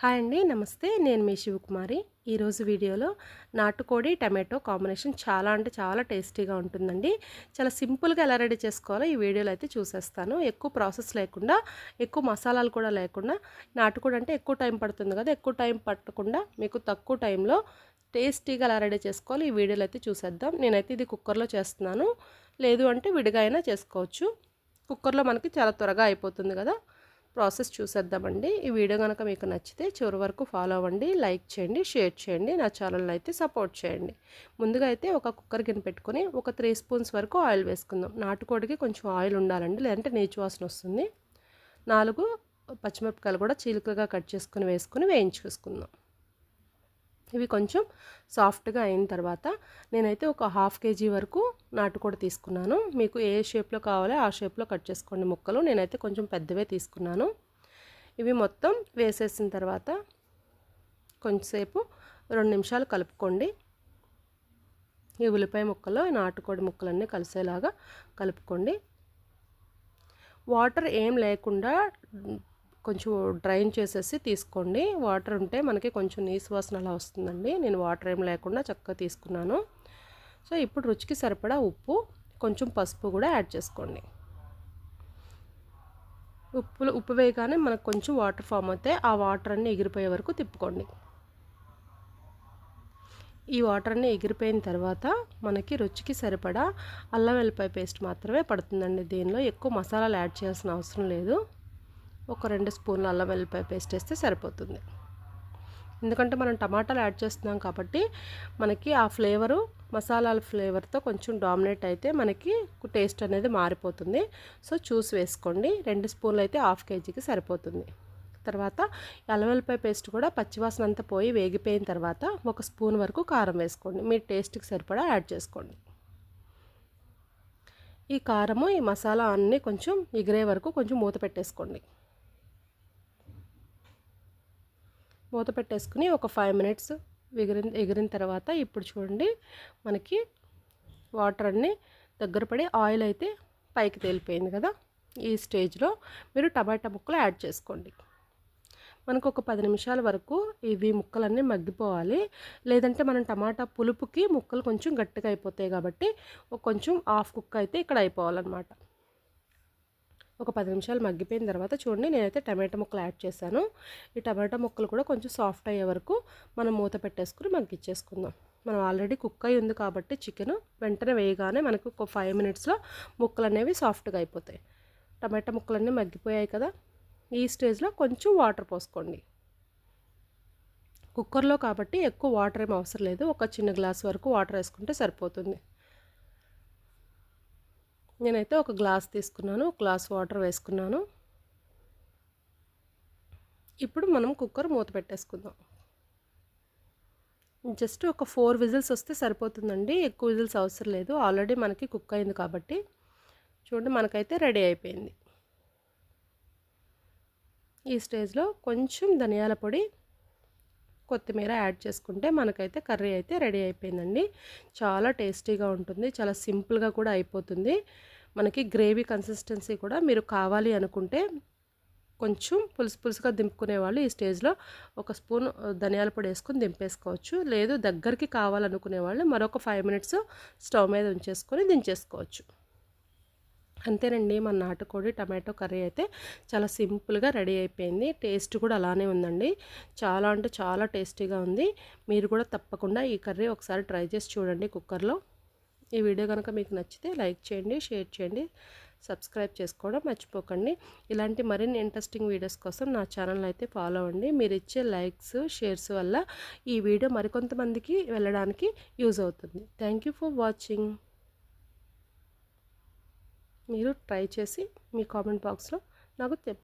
Hi అండి నమస్తే. నేను మీ శివకుమారి. ఈరోజు వీడియోలో నాటుకోడి టమాటో కాంబినేషన్ చాలా అంటే చాలా టేస్టీగా ఉంటుందండి. చాలా సింపుల్గా ఎలా రెడీ చేసుకోవాలో ఈ వీడియోలో అయితే చూసేస్తాను. ఎక్కువ ప్రాసెస్ లేకుండా ఎక్కువ మసాలాలు కూడా లేకుండా నాటుకోడి అంటే ఎక్కువ టైం పడుతుంది కదా ఎక్కువ టైం పట్టకుండా మీకు తక్కువ టైంలో టేస్టీగా ఎలా రెడీ చేసుకోవాలి ఈ వీడియోలో అయితే చూసేద్దాం. నేనైతే ఇది కుక్కర్లో చేస్తున్నాను. లేదు అంటే విడిగా అయినా చేసుకోవచ్చు. కుక్కర్లో మనకి చాలా త్వరగా అయిపోతుంది కదా. ప్రాసెస్ చూసేద్దామండి. ఈ వీడియో కనుక మీకు నచ్చితే చివరి వరకు ఫాలో అవ్వండి లైక్ చేయండి షేర్ చేయండి నా ఛానల్ని అయితే సపోర్ట్ చేయండి. ముందుగా అయితే ఒక కుక్కర్ గిన్నె పెట్టుకొని ఒక త్రీ స్పూన్స్ వరకు ఆయిల్ వేసుకుందాం. నాటుకోడికి కొంచెం ఆయిల్ ఉండాలండి లేదంటే నీచు వాసన వస్తుంది. నాలుగు పచ్చిమిరపకాయలు కూడా చీలికగా కట్ చేసుకుని వేసుకుని వేయించుకుందాం ఇవి కొంచెం సాఫ్ట్గా అయిన తర్వాత నేనైతే ఒక హాఫ్ కేజీ వరకు నాటుకోడి తీసుకున్నాను. మీకు ఏ షేప్లో కావాలో ఆ షేప్లో కట్ చేసుకోండి ముక్కలు. నేనైతే కొంచెం పెద్దవే తీసుకున్నాను. ఇవి మొత్తం వేసేసిన తర్వాత కొంచెంసేపు రెండు నిమిషాలు కలుపుకోండి. ఈ ఉల్లిపాయ ముక్కలు నాటుకోడి ముక్కలన్నీ కలిసేలాగా కలుపుకోండి. వాటర్ ఏం లేకుండా కొంచెం డ్రైన్ చేసేసి తీసుకోండి. వాటర్ ఉంటే మనకి కొంచెం నీసు వాసన అలా వస్తుందండి. నేను వాటర్ ఏం లేకుండా చక్కగా తీసుకున్నాను. సో ఇప్పుడు రుచికి సరిపడా ఉప్పు కొంచెం పసుపు కూడా యాడ్ చేసుకోండి. ఉప్పులు ఉప్పు వేయగానే మనకు కొంచెం వాటర్ ఫామ్ అయితే ఆ వాటర్ అన్నీ ఎగిరిపోయే వరకు తిప్పుకోండి. ఈ వాటర్ అన్నీ ఎగిరిపోయిన తర్వాత మనకి రుచికి సరిపడా అల్లం వెల్లిపాయ పేస్ట్ మాత్రమే పడుతుందండి. దీనిలో ఎక్కువ మసాలాలు యాడ్ చేయాల్సిన అవసరం లేదు. ఒక రెండు స్పూన్ల అల్లం వెల్లిపాయ పేస్ట్ వేస్తే సరిపోతుంది. ఎందుకంటే మనం టమాటాలు యాడ్ చేస్తున్నాం కాబట్టి మనకి ఆ ఫ్లేవరు మసాలాల ఫ్లేవర్తో కొంచెం డామినేట్ అయితే మనకి టేస్ట్ అనేది మారిపోతుంది. సో చూసి వేసుకోండి. రెండు స్పూన్లు అయితే హాఫ్ కేజీకి సరిపోతుంది. తర్వాత అల్లవెల్లిపాయ పేస్ట్ కూడా పచ్చివాసన అంతా పోయి వేగిపోయిన తర్వాత ఒక స్పూన్ వరకు కారం వేసుకోండి. మీ టేస్ట్కి సరిపడా యాడ్ చేసుకోండి. ఈ కారము ఈ మసాలా అన్నీ కొంచెం ఎగిరే వరకు కొంచెం మూత పెట్టేసుకోండి. మూత పెట్టేసుకుని ఒక ఫైవ్ మినిట్స్ ఎగిరిన ఎగిరిన తర్వాత ఇప్పుడు చూడండి మనకి వాటర్ అన్నీ దగ్గర పడి ఆయిల్ అయితే పైకి తేలిపోయింది కదా. ఈ స్టేజ్లో మీరు టమాటా ముక్కలు యాడ్ చేసుకోండి. మనకు ఒక పది నిమిషాల వరకు ఇవి ముక్కలన్నీ మగ్గిపోవాలి. లేదంటే మనం టమాటా పులుపుకి ముక్కలు కొంచెం గట్టిగా అయిపోతాయి కాబట్టి కొంచెం హాఫ్ కుక్ అయితే ఇక్కడ అయిపోవాలన్నమాట. ఒక పది నిమిషాలు మగ్గిపోయిన తర్వాత చూడండి నేనైతే టమాటా ముక్కలు యాడ్ చేశాను. ఈ టమాటా ముక్కలు కూడా కొంచెం సాఫ్ట్ అయ్యే వరకు మనం మూత పెట్టేసుకుని మగ్గిచ్చేసుకుందాం మనం ఆల్రెడీ కుక్ అయి ఉంది కాబట్టి చికెన్ వెంటనే వేయగానే మనకు ఒక ఫైవ్ మినిట్స్లో ముక్కలు అనేవి సాఫ్ట్గా అయిపోతాయి. టమాటా ముక్కలన్నీ మగ్గిపోయాయి కదా ఈ స్టేజ్లో కొంచెం వాటర్ పోసుకోండి. కుక్కర్లో కాబట్టి ఎక్కువ వాటర్ ఏం అవసరం లేదు ఒక చిన్న గ్లాస్ వరకు వాటర్ వేసుకుంటే సరిపోతుంది. నేనైతే ఒక గ్లాస్ తీసుకున్నాను గ్లాస్ వాటర్ వేసుకున్నాను. ఇప్పుడు మనం కుక్కర్ మూత పెట్టేసుకుందాం. జస్ట్ ఒక ఫోర్ విజిల్స్ వస్తే సరిపోతుందండి. ఎక్కువ విజిల్స్ అవసరం లేదు. ఆల్రెడీ మనకి కుక్ అయింది కాబట్టి. చూడండి మనకైతే రెడీ అయిపోయింది. ఈ స్టేజ్లో కొంచెం ధనియాల పొడి కొత్తిమీర యాడ్ చేసుకుంటే మనకైతే కర్రీ అయితే రెడీ అయిపోయిందండి. చాలా టేస్టీగా ఉంటుంది చాలా సింపుల్గా కూడా అయిపోతుంది. మనకి గ్రేవీ కన్సిస్టెన్సీ కూడా మీరు కావాలి అనుకుంటే కొంచెం పులుసు పులుసుగా దింపుకునే వాళ్ళు ఈ స్టేజ్లో ఒక స్పూన్ ధనియాల పొడి వేసుకొని దింపేసుకోవచ్చు. లేదు దగ్గరికి కావాలనుకునే వాళ్ళు మరొక ఫైవ్ మినిట్స్ స్టవ్ మీద ఉంచేసుకొని దించేసుకోవచ్చు. అంతేనండి మన నాటుకోడి టమాటో కర్రీ అయితే చాలా సింపుల్గా రెడీ అయిపోయింది. టేస్ట్ కూడా అలానే ఉందండి. చాలా అంటే చాలా టేస్టీగా ఉంది. మీరు కూడా తప్పకుండా ఈ కర్రీ ఒకసారి ట్రై చేసి చూడండి కుక్కర్లో. ఈ వీడియో కనుక మీకు నచ్చితే లైక్ చేయండి షేర్ చేయండి సబ్స్క్రైబ్ చేసుకోవడం మర్చిపోకండి. ఇలాంటి మరిన్ని ఇంట్రెస్టింగ్ వీడియోస్ కోసం నా ఛానల్ అయితే ఫాలో అవ్వండి. మీరు ఇచ్చే లైక్స్ షేర్స్ వల్ల ఈ వీడియో మరికొంతమందికి వెళ్ళడానికి యూజ్ అవుతుంది. Thank for watching. మీరు ట్రై చేసి మీ కామెంట్ బాక్స్లో నాకు